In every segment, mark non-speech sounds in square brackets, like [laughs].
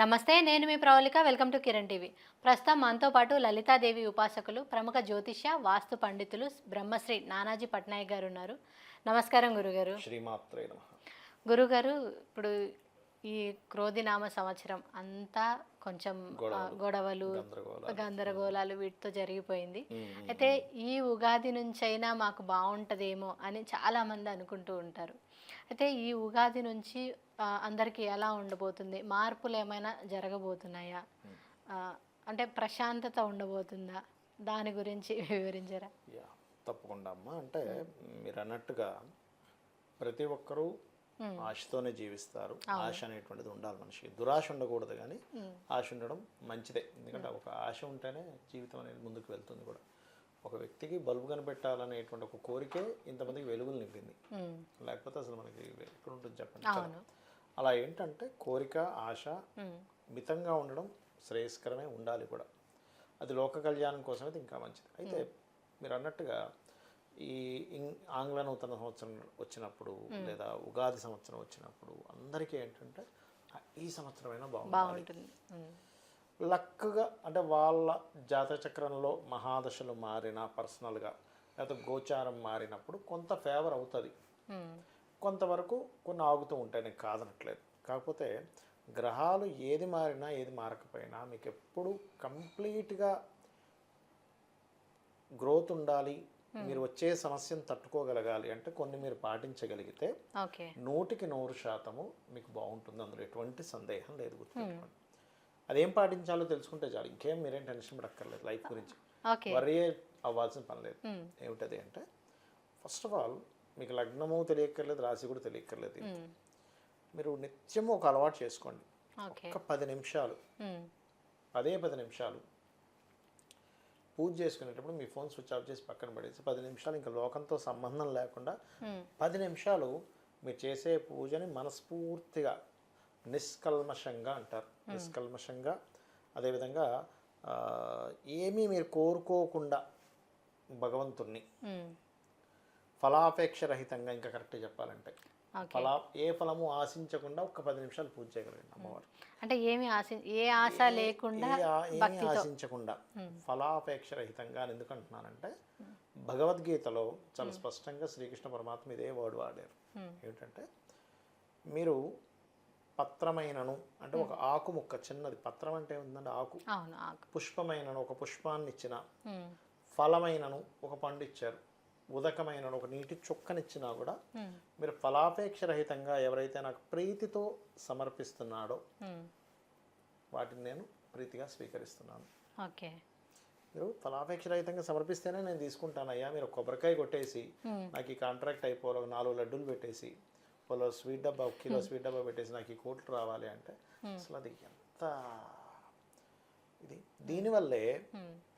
నమస్తే నేను మీ Pravallika welcome to Kiran TV. ప్రస్తుతం మనతో పాటు లలితాదేవి ఉపాసకులు ప్రముఖ జ్యోతిష్య వాస్తు పండితులు బ్రహ్మశ్రీ నానాజీ పట్నాయక్ గారు ఉన్నారు. నమస్కారం గురుగారు. గురుగారు ఇప్పుడు ఈ క్రోధినామ సంవత్సరం అంతా కొంచెం గొడవలు, గందరగోళాలు. వీటితో జరిగిపోయింది. అయితే ఈ ఉగాది నుంచి అయినా మాకు బాగుంటుందేమో అని చాలా మంది అనుకుంటూ ఉంటారు. అయితే ఈ ఉగాది నుంచి అందరికీ ఎలా ఉండబోతుంది? మార్పులు ఏమైనా జరగబోతున్నాయా? అంటే ప్రశాంతత ఉండబోతుందా? దాని గురించి [laughs] వివరించరా? యా తప్పకుండా అమ్మా. అంటే మీరు అన్నట్టుగా ప్రతి ఒక్కరూ ఆశతోనే జీవిస్తారు. ఆశ అనేటువంటిది ఉండాలి మనిషికి. దురాశ ఉండకూడదు కానీ ఆశ ఉండడం మంచిదే. ఎందుకంటే ఒక ఆశ ఉంటేనే జీవితం అనేది ముందుకు వెళ్తుంది కూడా. ఒక వ్యక్తికి బల్బు కనిపెట్టాలనేటువంటి ఒక కోరికే ఇంతమందికి వెలుగులు నింపింది. లేకపోతే అసలు మనకి ఎక్కడ ఉంటుంది చెప్పండి. అలా ఏంటంటే కోరిక ఆశ మితంగా ఉండడం శ్రేయస్కరమే ఉండాలి కూడా. అది లోక కళ్యాణం కోసం అయితే ఇంకా మంచిది. అయితే మీరు అన్నట్టుగా ఈ ఆంగ్ల నూతన సంవత్సరం వచ్చినప్పుడు లేదా ఉగాది సంవత్సరం వచ్చినప్పుడు అందరికీ ఏంటంటే "ఆ, ఈ సంవత్సరమైనా బాగుంటుంది. లక్గా అంటే వాళ్ళ జాతక చక్రంలో మహాదశలు మారిన పర్సనల్గా లేకపోతే గోచారం మారినప్పుడు కొంత ఫేవర్ అవుతుంది. కొంతవరకు కొన్ని ఆగుతూ ఉంటాయి నేను కాదనట్లేదు. కాకపోతే గ్రహాలు ఏది మారినా ఏది మారకపోయినా మీకు ఎప్పుడు కంప్లీట్గా గ్రోత్ ఉండాలి మీరు వచ్చే సమస్యను తట్టుకోగలగాలి అంటే కొన్ని మీరు పాటించగలిగితే నూటికి నూరు శాతము మీకు బాగుంటుంది. అందులో ఎటువంటి సందేహం లేదు గుర్తుపెట్టుకోండి అదేం పాటించాలో తెలుసుకుంటే చాలు. ఇంకేం మీరేం టెన్షన్ పడక్కర్లేదు లైఫ్ గురించి. వరీ అవ్వాల్సిన పని లేదు. ఏమిటది అంటే ఫస్ట్ ఆఫ్ ఆల్ మీకు లగ్నము తెలియక్కర్లేదు రాశి కూడా తెలియక్కర్లేదు మీరు నిత్యము ఒక అలవాటు చేసుకోండి. ఒక పది నిమిషాలు. పదే పది నిమిషాలు. పూజ చేసుకునేటప్పుడు మీ ఫోన్ స్విచ్ ఆఫ్ చేసి పక్కన పడేసి పది నిమిషాలు ఇంకా లోకంతో సంబంధం లేకుండా పది నిమిషాలు మీరు చేసే పూజని మనస్ఫూర్తిగా నిష్కల్మషంగా అంటారు. నిష్కల్మషంగా. అదేవిధంగా ఏమీ మీరు కోరుకోకుండా భగవంతుణ్ణి ఫలాపేక్ష రహితంగా ఇంకా కరెక్ట్ చెప్పాలంటే. ఫలా ఏ ఫలము ఆశించకుండా ఒక పది నిమిషాలు పూజ చేయగలండి అమ్మవారు. అంటే ఏమి ఆశ ఏ ఆశ లేకుండా ఏమీ ఆశించకుండా ఫలాపేక్ష రహితంగా అని ఎందుకు అంటున్నానంటే భగవద్గీతలో చాలా స్పష్టంగా శ్రీకృష్ణ పరమాత్మ ఇదే వర్డ్ వాడారు. ఏమిటంటే మీరు పత్రమైనను అంటే ఒక ఆకు ముక్క చిన్నది పత్రం అంటే ఉందంటే ఆకు. పుష్పమైనను ఒక పుష్పాన్ని ఇచ్చిన ఫలమైనను ఒక పండు ఇచ్చారు ఉదకమైనను ఒక నీటి చుక్కనిచ్చినా కూడా మీరు ఫలాపేక్ష రహితంగా ఎవరైతే నాకు ప్రీతితో సమర్పిస్తున్నాడో వాటిని నేను ప్రీతిగా స్వీకరిస్తున్నాను. ఓకే. మీరు ఫలాపేక్ష రహితంగా సమర్పిస్తేనే నేను తీసుకుంటాను. అయ్యా మీరు కొబ్బరికాయ కొట్టేసి. నాకు ఈ కాంట్రాక్ట్ అయిపోవాలి ఒక నాలుగు లడ్డూలు పెట్టేసి ఒక స్వీట్ డబ్బా ఒక కిలో స్వీట్ డబ్బా పెట్టేసి నాకు ఈ కోట్లు రావాలి అంటే అసలు అది ఎంత ఇది? దీనివల్లే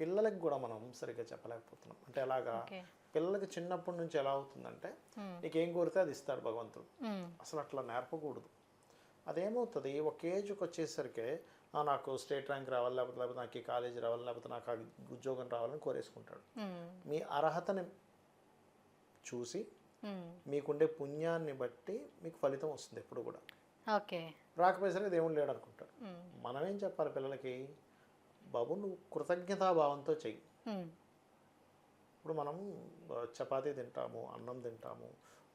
పిల్లలకు కూడా మనం సరిగ్గా చెప్పలేకపోతున్నాం. అంటే ఓకే. పిల్లలకి చిన్నప్పటి నుంచి ఎలా అవుతుందంటే. నీకేం కోరితే అది ఇస్తాడు భగవంతుడు. అసలు అట్లా నేర్పకూడదు. అదేమవుతుంది? ఒక ఏజ్కి వచ్చేసరికి "ఆ, నాకు స్టేట్ ర్యాంక్ రావాలి లేకపోతే లేకపోతే నాకు ఈ కాలేజీ రావాలి లేకపోతే నాకు ఉద్యోగం రావాలని కోరేసుకుంటాడు. మీ అర్హతని చూసి మీకుండే పుణ్యాన్ని బట్టి మీకు ఫలితం వస్తుంది ఎప్పుడు కూడా. ఓకే. రాకపోయేసరికి దేవుడు లేడు అనుకుంటాడు. మనం ఏం చెప్పాలి పిల్లలకి? బాబు నువ్వు కృతజ్ఞతాభావంతో చెయ్యి. ఇప్పుడు మనం చపాతీ తింటాము అన్నం తింటాము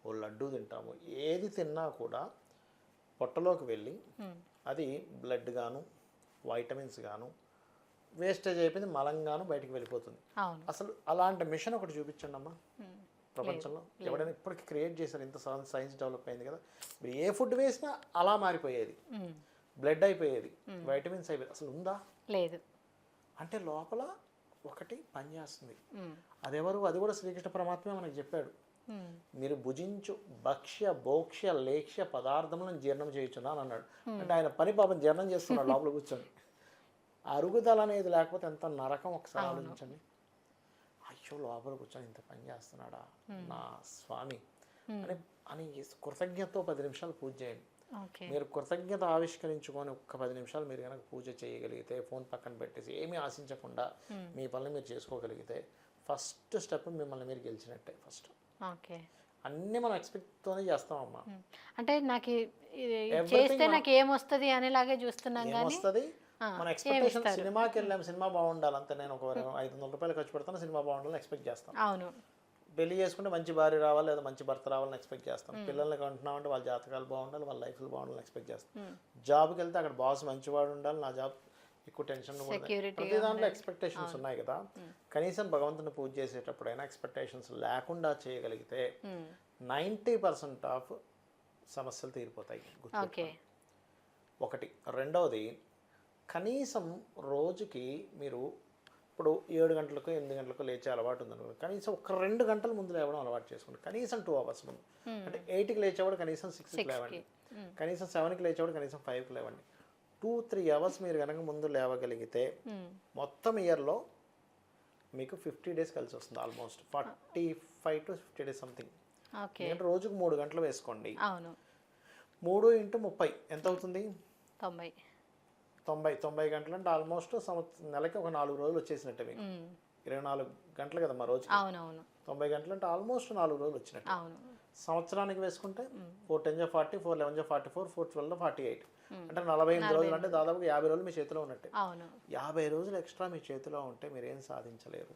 ఓ లడ్డు తింటాము ఏది తిన్నా కూడా పొట్టలోకి వెళ్ళి అది బ్లడ్ గాను వైటమిన్స్ గాను వేస్టేజ్ అయిపోయింది మలంగాను బయటికి వెళ్ళిపోతుంది. అసలు అలాంటి మిషన్ ఒకటి చూపించండి అమ్మా. ప్రపంచంలో ఎవడైనా ఇప్పటికి క్రియేట్ చేశారు ఇంత సైన్స్ డెవలప్ అయింది కదా. మీరు ఏ ఫుడ్ వేసినా అలా మారిపోయేది. బ్లడ్ అయిపోయేది. వైటమిన్స్ అయిపోయేది. అసలు ఉందా? లేదు. అంటే లోపల ఒకటి పనిచేస్తుంది అదెవరు? అది కూడా శ్రీకృష్ణ పరమాత్మే మనకు చెప్పాడు. మీరు భుజించు భక్ష్య భోక్ష్య లేక్ష్య పదార్థములను జీర్ణం చేయించున్నాను అన్నాడు. అంటే ఆయన పని పాపం జీర్ణం చేస్తున్నాడు లోపల కూర్చొని. [laughs] అరుగుదల అనేది లేకపోతే ఎంత నరకం ఒకసారి ఆలోచించండి. అయ్యో లోపల కూర్చొని ఇంత పని చేస్తున్నాడా? నా స్వామి. అని అని కృతజ్ఞతతో పది నిమిషాలు పూజ చేయండి. మీరు కృతజ్ఞత ఆవిష్కరించుకొని ఒక్క పది నిమిషాలు మీరు కనుక పూజ చేయగలిగితే ఫోన్ పక్కన పెట్టేసి ఏమీ ఆశించకుండా మీ పనులు మీరు చేసుకోగలిగితే ఫస్ట్ స్టెప్ మిమ్మల్ని మీరు గెలిచినట్టే ఫస్ట్. ఓకే. అన్నీ మనం ఎక్స్పెక్ట్తోనే చేస్తాం అమ్మా. అంటే నాకు చేస్తే నాకు ఏమొస్తుంది అనేలాగే చూస్తున్నాం కానీ ఏమొస్తుంది? మన ఎక్స్పెక్టేషన్ సినిమాకి వెళ్ళాం సినిమా బాగుండాలి అంతే నేను ఒక ఐదు వందల రూపాయలు ఖర్చు పెడతాను సినిమా బాగుండాలని ఎక్స్పెక్ట్ చేస్తాను అవును. పెళ్ళి చేసుకుంటే మంచి భార్య రావాలి లేదా మంచి భర్త రావాలని ఎక్స్పెక్ట్ చేస్తాం. పిల్లల్ని కంటున్నామంటే వాళ్ళ జాతకాలు బాగుండాలి వాళ్ళ లైఫ్లు బాగుండాలని ఎక్స్పెక్ట్ చేస్తాం. జాబ్కి వెళ్తే అక్కడ బాస్ మంచివాడు ఉండాలి నా జాబ్ ఎక్కువ టెన్షన్ ప్రతి దాంట్లో ఎక్స్పెక్టేషన్స్ ఉన్నాయి కదా. కనీసం భగవంతుని పూజ చేసేటప్పుడైనా ఎక్స్పెక్టేషన్స్ లేకుండా చేయగలిగితే. నైంటీ పర్సెంట్ ఆఫ్ సమస్యలు తీరిపోతాయి ఒకటి. రెండవది కనీసం రోజుకి మీరు ఇప్పుడు ఏడు గంటలకు ఎనిమిది గంటలకు లేచే అలవాటు ఉందనుకో కనీసం ఒక రెండు గంటల ముందు లేవడం అలవాటు చేసుకోండి. కనీసం టూ అవర్స్ ముందు. అంటే ఎయిట్కి లేచేవాడు కనీసం సిక్స్కి లేవండి. కనీసం సెవెన్కి లేచేవాడు కనీసం ఫైవ్కి లేవండి. టూ త్రీ అవర్స్ మీరు కనుక ముందు లేవగలిగితే. మొత్తం ఇయర్లో మీకు ఫిఫ్టీ డేస్ కలిసి వస్తుంది almost forty five to fifty days something okay. ఎందుకంటే రోజుకు మూడు గంటలు వేసుకోండి. మూడు ఇంటూ ముప్పై. ఎంత అవుతుంది? తొంభై. తొంభై తొంభై గంటలు అంటే ఆల్మోస్ట్ సంవత్సరం నెలకి ఒక నాలుగు రోజులు వచ్చేసినట్టే మీకు. ఇరవై నాలుగు గంటలు కదా మా అవునవును. తొంభై గంటలు అంటే ఆల్మోస్ట్ నాలుగు రోజులు వచ్చినట్టు. అవును. సంవత్సరానికి వేసుకుంటే ఫోర్ టెన్ జా ఫార్టీ ఫోర్ లెవెన్ జా forty four four twelve forty eight అంటే నలభై ఎనిమిది రోజులు అంటే దాదాపు యాభై రోజులు మీ చేతిలో ఉన్నట్టే. యాభై రోజులు ఎక్స్ట్రా మీ చేతిలో ఉంటే మీరు ఏం సాధించలేరు.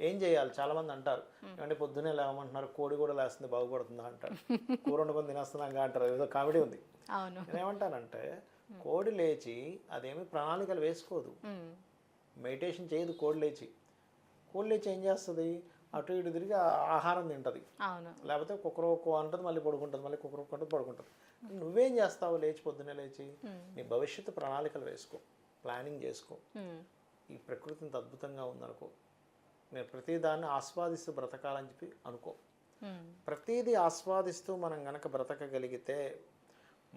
ఏం చేయాలి? చాలా మంది అంటారు ఏమంటే పొద్దునే లేవమంటున్నారు కోడి కూడా లేస్తుంది బాగుపడుతుందా అంటారు. కూర వండుకొని తినేస్తున్నాగా అంటారు. ఏదో కామెడీ ఉంది. అవును. నేనేమంటానంటే కోడి లేచి అదేమి ప్రణాళికలు వేసుకోదు. ఉమ్. మెడిటేషన్ చేయదు కోడి లేచి. కోడి లేచి ఏం చేస్తుంది? అటు ఇటు తిరిగి ఆహారం తింటుంది. లేకపోతే కుక్కరొక్కు అంటుంది మళ్ళీ పడుకుంటుంది మళ్ళీ కుక్కరొక్కు అంటుంది పడుకుంటుంది. నువ్వేం చేస్తావు లేచి పొద్దున్నే లేచి? నీ భవిష్యత్తు ప్రణాళికలు వేసుకో ప్లానింగ్ చేసుకో. ఈ ప్రకృతి ఇంత అద్భుతంగా ఉందనుకో. నేను ప్రతిదాన్ని ఆస్వాదిస్తూ బ్రతకాలని చెప్పి అనుకో. ప్రతిదీ ఆస్వాదిస్తూ మనం గనక బ్రతకగలిగితే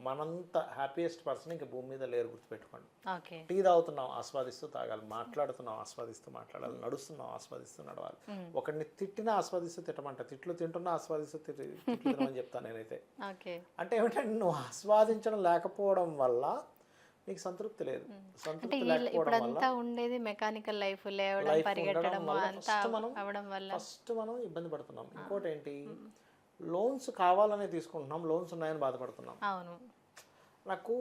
మనంత హ్యాపీయెస్ట్ పర్సన్ ఇంక భూమి మీద లేరు గుర్తుపెట్టుకోండి. టీ తాగుతున్నాం ఆస్వాదిస్తూ తాగాలి. మాట్లాడుతున్నాం ఆస్వాదిస్తూ మాట్లాడాలి. నడుస్తున్నాం ఆస్వాదిస్తూ నడవాలి. ఒకరిని తిట్టినా ఆస్వాదిస్తూ తిట్టమంట. తిట్లు తింటున్నా ఆస్వాదిస్తూ తిట్టి తిట్లు తినమని చెప్తాను నేనైతే. అంటే ఏమిటంటే నువ్వు ఆస్వాదించడం లేకపోవడం వల్ల నీకు సంతృప్తి లేదు. సంతృప్తి లేకపోవడం ఉండేది మెకానికల్ లైఫ్ లేవడం పరిగెట్టడం మనం- ఫస్ట్ మనం ఇబ్బంది పడుతున్నాం. ఇంకోటి ఏంటి? లోన్స్ కావాలనే తీసుకుంటున్నాం లోన్స్ ఉన్నాయని బాధపడుతున్నాం. అవును. నాకు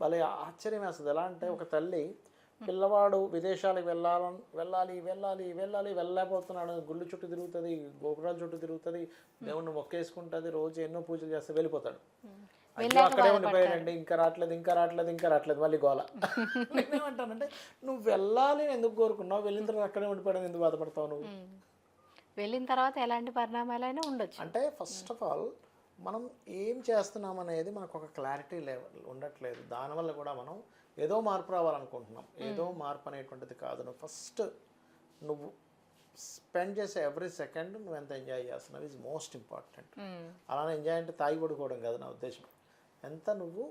భలే ఆశ్చర్యం వేస్తుంది ఎలా అంటే ఒక తల్లి పిల్లవాడు విదేశాలకు వెళ్ళాలని వెళ్ళాలి వెళ్ళాలి వెళ్ళాలి వెళ్ళలేకపోతున్నాడు. గుళ్ళు చుట్టూ తిరుగుతుంది గోపురాల చుట్టూ తిరుగుతుంది దేవుణ్ణి మొక్కేసుకుంటుంది రోజు ఎన్నో పూజలు చేస్తే వెళ్ళిపోతాడు. అయ్యో అక్కడే ఉండిపోయాడండి ఇంకా రావట్లేదు ఇంకా రావట్లేదు ఇంకా రావట్లేదు మళ్ళీ గోల. [laughs] నేనేమంటానంటే నువ్వు వెళ్ళాలి అని ఎందుకు కోరుకున్నావు? వెళ్ళిన తర్వాత అక్కడే ఉండిపోయాడని ఎందుకు బాధపడతావు నువ్వు? ఉమ్. వెళ్ళిన తర్వాత ఎలాంటి పరిణామాలైనా ఉండొచ్చు. అంటే ఫస్ట్ ఆఫ్ ఆల్ మనం ఏం చేస్తున్నాం అనేది మనకు ఒక క్లారిటీ లెవెల్ ఉండట్లేదు. దానివల్ల కూడా మనం ఏదో మార్పు రావాలనుకుంటున్నాం. ఏదో మార్పు అనేటువంటిది కాదు. నువ్వు ఫస్ట్ నువ్వు స్పెండ్ చేసే ఎవ్రీ సెకండ్ నువ్వు ఎంత ఎంజాయ్ చేస్తున్నావు ఈజ్ మోస్ట్ ఇంపార్టెంట్. అలానే ఎంజాయ్ అంటే తాగి పడుకోవడం కాదు నా ఉద్దేశం. ఎంత నువ్వు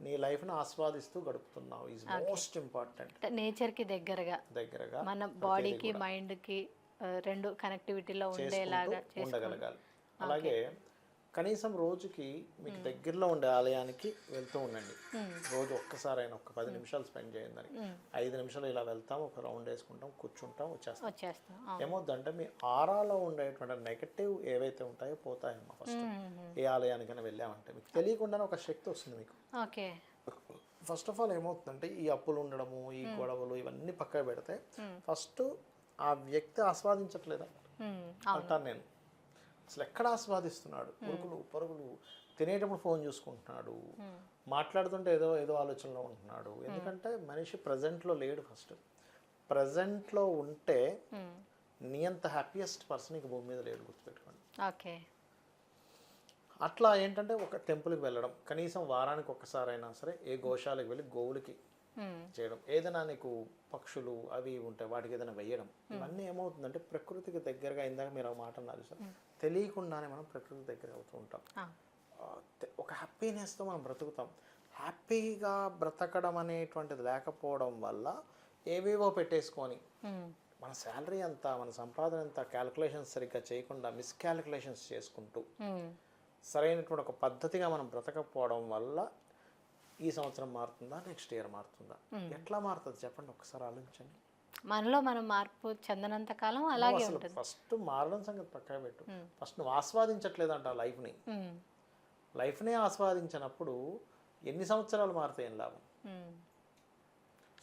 నీ లైఫ్ను ఆస్వాదిస్తూ గడుపుతున్నావు ఈజ్ మోస్ట్ ఇంపార్టెంట్ అంటే నేచర్కి దగ్గరగా. దగ్గరగా మన బాడీకి మైండ్కి రెండు కనెక్టివిటీలో ఉండేలాగా ఉండగలగాలి. అలాగే కనీసం రోజుకి మీకు దగ్గరలో ఉండే ఆలయానికి వెళ్తూ ఉండండి. రోజు ఒక్కసారైనా ఒక పది నిమిషాలు స్పెండ్ చేయండి. ఐదు నిమిషాలు ఇలా వెళ్తాం ఒక రౌండ్ వేసుకుంటాం కూర్చుంటాం వచ్చేస్తాం. ఏమవుద్దంటే మీ ఆరాలో ఉండేటువంటి నెగటివ్ ఏవైతే ఉంటాయో పోతాయమ్మా ఫస్ట్. ఏ ఆలయానికైనా వెళ్ళామంటే మీకు తెలియకుండానే ఒక శక్తి వస్తుంది మీకు. ఓకే. ఫస్ట్ ఆఫ్ ఆల్ ఏమవుతుందంటే ఈ అప్పులు ఉండడము ఈ గొడవలు ఇవన్నీ పక్కన పెడితే ఫస్ట్ ఆ వ్యక్తి ఆస్వాదించట్లేదా. అంటాను నేను. అసలు ఎక్కడ ఆస్వాదిస్తున్నాడు? పరుగులు పరుగులు తినేటప్పుడు ఫోన్ చూసుకుంటున్నాడు మాట్లాడుతుంటే ఏదో ఏదో ఆలోచనలో ఉంటున్నాడు. ఎందుకంటే మనిషి ప్రజెంట్లో లేడు ఫస్ట్. ప్రజెంట్లో ఉంటే. నీ అంత హ్యాపీయెస్ట్ పర్సన్ ఇక భూమి మీద లేడు గుర్తుపెట్టుకోండి. ఓకే. అట్లా ఏంటంటే ఒక టెంపుల్కి వెళ్ళడం. కనీసం వారానికి ఒక్కసారైనా సరే ఏ గోశాలకు వెళ్ళి గోవులకి. చేయడం. ఏదైనా నీకు పక్షులు అవి ఉంటాయి వాటికి ఏదైనా వేయడం. ఇవన్నీ ఏమవుతుందంటే ప్రకృతికి దగ్గరగా ఇందాక మీరు మాట అన్నారు సార్. తెలియకుండానే మనం ప్రకృతి దగ్గర అవుతూ ఉంటాం. ఒక హ్యాపీనెస్తో మనం బ్రతుకుతాం. హ్యాపీగా బ్రతకడం అనేటువంటిది లేకపోవడం వల్ల ఏవేవో పెట్టేసుకొని. మన శాలరీ అంత మన సంపాదన అంతా క్యాలిక్యులేషన్స్ సరిగ్గా చేయకుండా మిస్క్యాలిక్యులేషన్స్ చేసుకుంటూ. సరైనటువంటి ఒక పద్ధతిగా మనం బ్రతకపోవడం వల్ల ఈ సంవత్సరం మారుతుందా నెక్స్ట్ ఇయర్ మారుతుందా? ఎట్లా మారుతుంది చెప్పండి ఒకసారి ఆలోచించండి. మనలో మనం మార్పు చెందనంత కాలం అలాగే ఉంటుంది. ఫస్ట్ మారడం సంగతి పక్కన పెట్టు. ఫస్ట్ నువ్వు ఆస్వాదించట్లేదంట లైఫ్ని లైఫ్నే ఆస్వాదించినప్పుడు ఎన్ని సంవత్సరాలు మారుతాయి ఏం లాభం?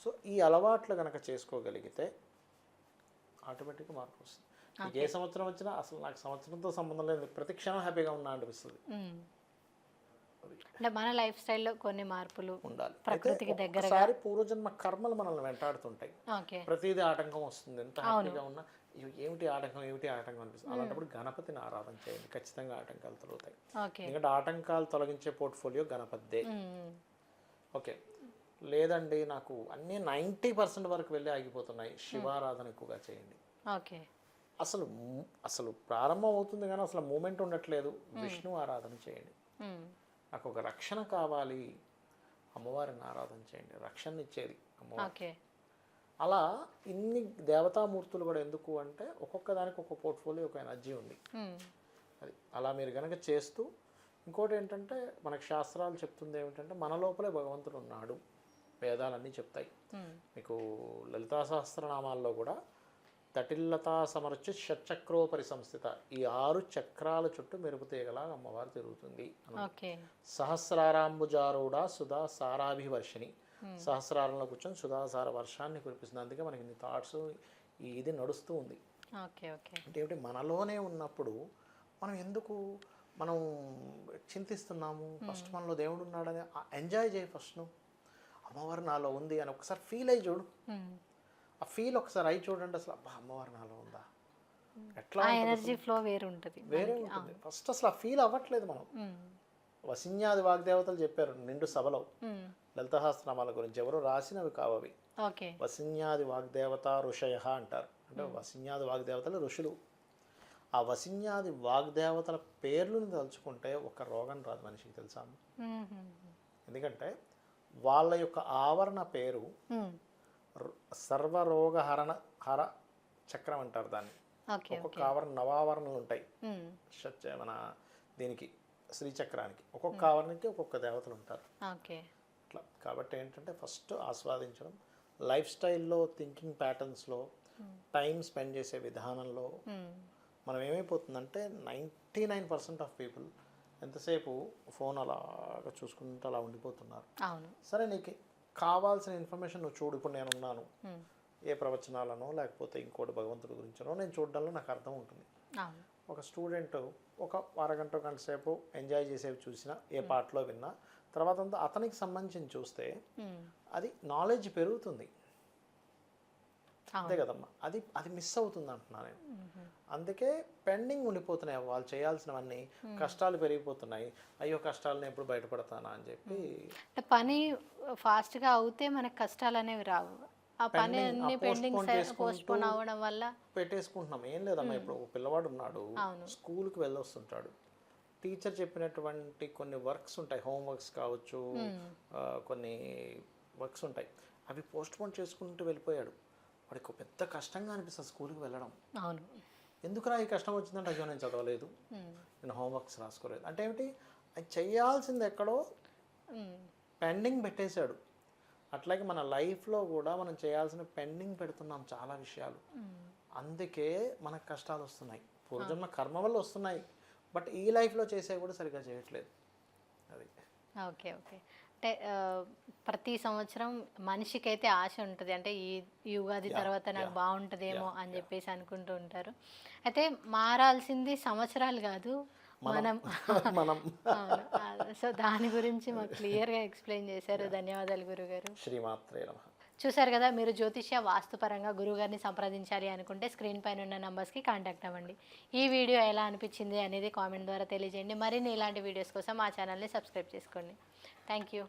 సో ఈ అలవాట్లు కనుక చేసుకోగలిగితే ఆటోమేటిక్గా మార్పు వస్తుంది. ఏ సంవత్సరం వచ్చినా అసలు నాకు సంవత్సరంతో సంబంధం లేదు ప్రతి క్షణం హ్యాపీగా ఉన్నా అనిపిస్తుంది. అంటే మన లైఫ్ స్టైల్లో కొన్ని మార్పులు ఉండాలి. ప్రకృతికి. ఒక్కసారి పూర్వజన్మ కర్మలు మనల్ని వెంటాడుతుంటాయి. ప్రతిదీ ఆటంకం వస్తుంది. ఎంత హ్యాపీగా ఉన్నా ఏమిటి ఆటంకం ఏమిటి ఆటంకం అనిపిస్తుంది? అలాంటప్పుడు గణపతిని ఆరాధన చేయండి. ఖచ్చితంగా ఆటంకాలు తొలగుతాయి. ఎందుకంటే ఆటంకాలు తొలగించే పోర్ట్ఫోలియో గణపతిదే. ఓకే. లేదండి నాకు అన్నీ నైంటీ పర్సెంట్ వరకు వెళ్ళి ఆగిపోతున్నాయి. శివారాధన ఎక్కువగా చేయండి. ఓకే. అసలు అసలు ప్రారంభం అవుతుంది కానీ అసలు మూమెంట్ ఉండట్లేదు. విష్ణు ఆరాధన చేయండి. నాకు ఒక రక్షణ కావాలి. అమ్మవారిని ఆరాధన చేయండి. రక్షణ ఇచ్చేది అమ్మవారు. అలా ఇన్ని దేవతామూర్తులు కూడా ఎందుకు అంటే ఒక్కొక్క దానికి ఒక్కొక్క పోర్ట్ఫోలియో ఒక ఎనర్జీ ఉంది. అది అలా మీరు కనుక చేస్తూ ఇంకోటి ఏంటంటే మనకు శాస్త్రాలు చెప్తుంది ఏమిటంటే మన లోపలే భగవంతుడు ఉన్నాడు. వేదాలన్నీ చెప్తాయి. మీకు లలితా సహస్రనామాల్లో కూడా తటిల్లతా సమర్చి షట్చక్రోపరి సంస్థిత ఈ ఆరు చక్రాల చుట్టూ మెరుపు తీగలా అమ్మవారు తిరుగుతుంది సహస్రారాంబుజారూఢ సుధా సారాభివర్షిణి. సహస్రారంలో కూర్చొని సుధాసార వర్షాన్ని కురిపిస్తుంది. అందుకే మనకి ఇన్ని థాట్స్ ఇది నడుస్తూ ఉంది. అంటే ఏమిటి? మనలోనే ఉన్నప్పుడు మనం ఎందుకు మనం చింతిస్తున్నాము? ఫస్ట్ మనలో దేవుడు ఉన్నాడని ఎంజాయ్ చేయి ఫస్ట్ నువ్వు అమ్మవారు నాలో ఉంది అని ఒకసారి ఫీల్ అయ్యి చూడు. ఉమ్. ఆ ఫీల్ ఒకసారి అయి చూడండి అసలు అబ్బా అమ్మవారు నాలో ఉందా? ఎట్లా? ఎనర్జీ ఫ్లో వేరు ఉంటుంది వేరే ఉంటుంది. ఫస్ట్ అసలు ఆ ఫీల్ అవ్వట్లేదు మనం. వసిన్యాది వాగ్దేవతలు చెప్పారు నిండు సభలో. లలితహాస్త్రనామాల గురించి ఎవరు రాసినవి కావవి. వసిన్యాది వాగ్దేవత ఋషయ అంటారు. అంటే వసిన్యాది వాగ్దేవతలు ఋషులు. ఆ వసిన్యాది వాగ్దేవతల పేర్లను తలుచుకుంటే ఒక రోగం రాదు మనిషికి తెలుసా? ఎందుకంటే వాళ్ళ యొక్క ఆవరణ పేరు సర్వరోగహరణ హర చక్రం అంటారు దాన్ని. ఒక్కొక్క ఆవరణ నవావరణలు ఉంటాయి. మన దీనికి శ్రీచక్రానికి. ఒక్కొక్క ఆవరణకి ఒక్కొక్క దేవతలు ఉంటారు. అట్లా. కాబట్టి ఏంటంటే ఫస్ట్ ఆస్వాదించడం. లైఫ్ స్టైల్లో థింకింగ్ ప్యాటర్న్స్లో టైం స్పెండ్ చేసే విధానంలో మనం ఏమైపోతుందంటే ninety nine percent of people ఎంతసేపు ఫోన్ అలాగా చూసుకుంటూ అలా ఉండిపోతున్నారు. సరే నీకు. కావాల్సిన ఇన్ఫర్మేషన్ నువ్వు చూడు ఇప్పుడు నేను ఉన్నాను. ఉమ్, ఏ ప్రవచనాలనో లేకపోతే ఇంకోటి భగవంతుడి గురించనో నేను చూడడంలో నాకు అర్థం ఉంటుంది. ఒక స్టూడెంట్ ఒక అరగంట గంట సేపు ఎంజాయ్ చేసేవి చూసినా ఏ పాటలో విన్నా తర్వాత అంతా అతనికి సంబంధించి చూస్తే ఉమ్, అది నాలెడ్జ్ పెరుగుతుంది. అంతే కదమ్మా. అది అది మిస్ అవుతుంది అంటున్నా నేను అందుకే పెండింగ్ ఉండిపోతున్నాయి వాళ్ళు చేయాల్సినవన్నీ. కష్టాలు పెరిగిపోతున్నాయి. అయ్యో కష్టాలను ఎప్పుడు బయటపడతానా అని చెప్పి పని ఫాస్ట్గా అవుతే మనకు కష్టాలు అనేవి రావు. ఆ పని అన్ని పెండింగ్ అవ్వడం వల్ల పెట్టేసుకుంటున్నాం. ఏం లేదమ్మా ఇప్పుడు ఒక పిల్లవాడు ఉన్నాడు. స్కూల్కి వెళ్ళొస్తుంటాడు. టీచర్ చెప్పినటువంటి కొన్ని వర్క్స్ ఉంటాయి. హోమ్ వర్క్స్ కావచ్చు కొన్ని వర్క్స్ ఉంటాయి. అవి పోస్ట్ పోన్ చేసుకుంటూ వెళ్ళిపోయాడు. వాడికి పెద్ద కష్టంగా అనిపిస్తుంది స్కూల్కి వెళ్ళడం. అవును. ఎందుకురా ఈ కష్టం వచ్చిందంటే అయ్యో నేను చదవలేదు. నేను హోంవర్క్స్ రాసుకోలేదు. అంటే ఏమిటి? అది చేయాల్సింది ఎక్కడో పెండింగ్ పెట్టేశాడు. అట్లాగే మన లైఫ్లో కూడా మనం చేయాల్సిన పెండింగ్ పెడుతున్నాం చాలా విషయాలు. అందుకే మనకు కష్టాలు వస్తున్నాయి. పూర్వజన్మ కర్మ వల్ల వస్తున్నాయి. బట్ ఈ లైఫ్లో చేసేవి కూడా సరిగ్గా చేయట్లేదు. అది. Okay okay. అంటే ప్రతి సంవత్సరం మనిషికి అయితే ఆశ ఉంటుంది. అంటే ఈ ఉగాది తర్వాత నాకు బాగుంటుందేమో అని చెప్పేసి అనుకుంటూ ఉంటారు. అయితే మారాల్సింది సంవత్సరాలు కాదు మనం. మనం. [laughs] సో దాని గురించి మాకు [laughs] క్లియర్గా ఎక్స్ప్లెయిన్ చేశారు. ధన్యవాదాలు గురుగారు. శ్రీమాత్రే నమ. చూశారు కదా మీరు జ్యోతిష్య వాస్తుపరంగా గురువుగారిని సంప్రదించాలి అనుకుంటే స్క్రీన్ పైన ఉన్న నంబర్స్కి కాంటాక్ట్ అవ్వండి. ఈ వీడియో ఎలా అనిపించింది అనేది కామెంట్ ద్వారా తెలియజేయండి. మరిన్ని ఇలాంటి వీడియోస్ కోసం మా ఛానల్ని సబ్స్క్రైబ్ చేసుకోండి. Thank you.